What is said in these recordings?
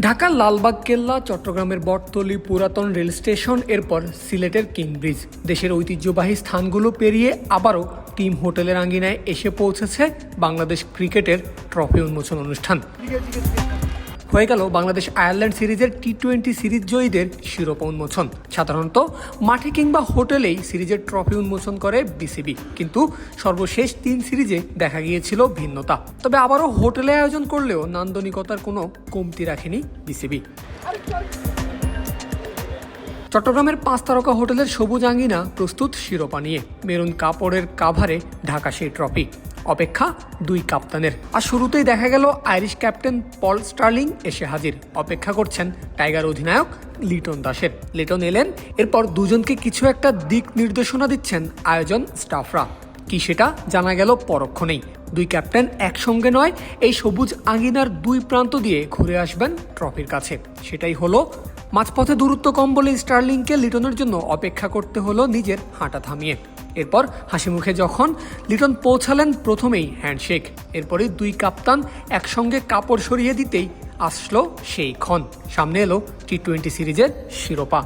ঢাকার লালবাগ, কেল্লা, চট্টগ্রামের বটতলি, পুরাতন রেল স্টেশন, এরপর সিলেটের কিংব্রিজ দেশের ঐতিহ্যবাহী স্থানগুলো পেরিয়ে আবারও টিম হোটেলের আঙ্গিনায় এসে পৌঁছেছে বাংলাদেশ ক্রিকেটের ট্রফি উন্মোচন অনুষ্ঠান। হয়ে গেল বাংলাদেশ আয়ারল্যান্ড সিরিজের টি টোয়েন্টি সিরিজ জয়ীদের শিরোপা উন্মোচন। সাধারণত মাঠে কিংবা হোটেলেই সিরিজের ট্রফি উন্মোচন করে বিসিবি কিন্তু সর্বশেষ তিন সিরিজে দেখা গিয়েছিল ভিন্নতা। তবে আবারও হোটেলে আয়োজন করলেও নান্দনিকতার কোনো কমতি রাখেনি বিসিবি চট্টগ্রামের পাঁচ তারকা হোটেলের সবুজ আঙ্গিনা প্রস্তুত শিরোপা নিয়ে। মেরুন কাপড়ের কাভারে ঢাকা সেই ট্রফি। অপেক্ষা দুই কাপ্তানের। আর শুরুতেই দেখা গেল আইরিশ ক্যাপ্টেন পল স্টার্লিং এসে হাজির। অপেক্ষা করছেন টাইগার অধিনায়ক লিটন দাসের। লিটন এলেন, এরপর দুজনকে কিছু একটা দিক নির্দেশনা দিচ্ছেন আয়োজন স্টাফরা। কি সেটা জানা গেল পরক্ষণেই দুই ক্যাপ্টেন একসঙ্গে নয়, এই সবুজ আঙিনার দুই প্রান্ত দিয়ে ঘুরে আসবেন ট্রফির কাছে। সেটাই হলো মাঝপথে দূরত্ব কম বলে স্টার্লিংকে লিটনের জন্য অপেক্ষা করতে হলো নিজের হাঁটা থামিয়ে। এরপর হাসি মুখে যখন লিটন পৌঁছালেন প্রথমেই হ্যান্ডশেক এরপরে দুই কাপ্তান একসঙ্গে কাপড় সরিয়ে দিতেই আসলো সেই ক্ষণ। সামনে এলো টি টোয়েন্টি সিরিজের শিরোপা।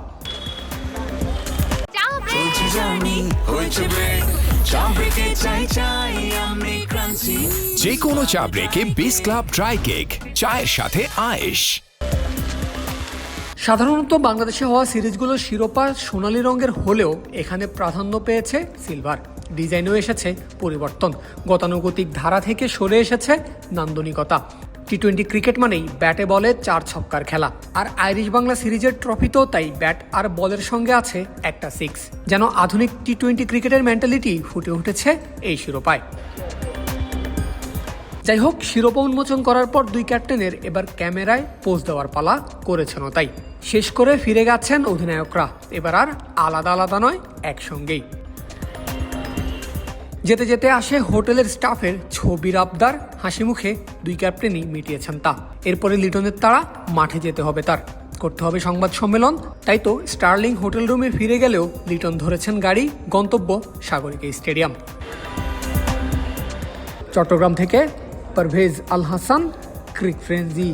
যে কোনো চা ব্রেকে বিস ক্লাব ড্রাই কেক চায়ের সাথে আয়েশ। সাধারণত বাংলাদেশে হওয়া সিরিজগুলোর শিরোপা সোনালী রঙের হলেও এখানে প্রাধান্য পেয়েছে সিলভার। ডিজাইনেও এসেছে পরিবর্তন। গতানুগতিক ধারা থেকে সরে এসেছে নান্দনিকতা। টি টোয়েন্টি ক্রিকেট মানেই ব্যাটে বলে চার ছক্কার খেলা। আর আইরিশ বাংলা সিরিজের ট্রফিতেও তাই ব্যাট আর বলের সঙ্গে আছে একটা সিক্স যেন আধুনিক টি টোয়েন্টি ক্রিকেটের মেন্টালিটি ফুটে উঠেছে এই শিরোপায়। যাই হোক, শিরোপা উন্মোচন করার পর দুই ক্যাপ্টেনের এবার ক্যামেরায় পোজ দেওয়ার পালা করেছেন তাই। শেষ করে ফিরে গেছেন অধিনায়করা। এবার আর আলাদা আলাদা নয়, একসঙ্গেই। যেতে যেতে আসে হোটেলের স্টাফের ছবির আবদার, হাসি মুখে দুই ক্যাপ্টেনই মিটিয়েছেন তা। এরপরে লিটনের তারা মাঠে যেতে হবে তার। করতে হবে সংবাদ সম্মেলন, তাই তো স্টার্লিং হোটেল রুমে ফিরে গেলেও লিটন ধরেছেন গাড়ি, গন্তব্য সাগরিকা স্টেডিয়াম। চট্টগ্রাম থেকে পারভেজ আল হাসান, ক্রিক ফ্রেন্সি।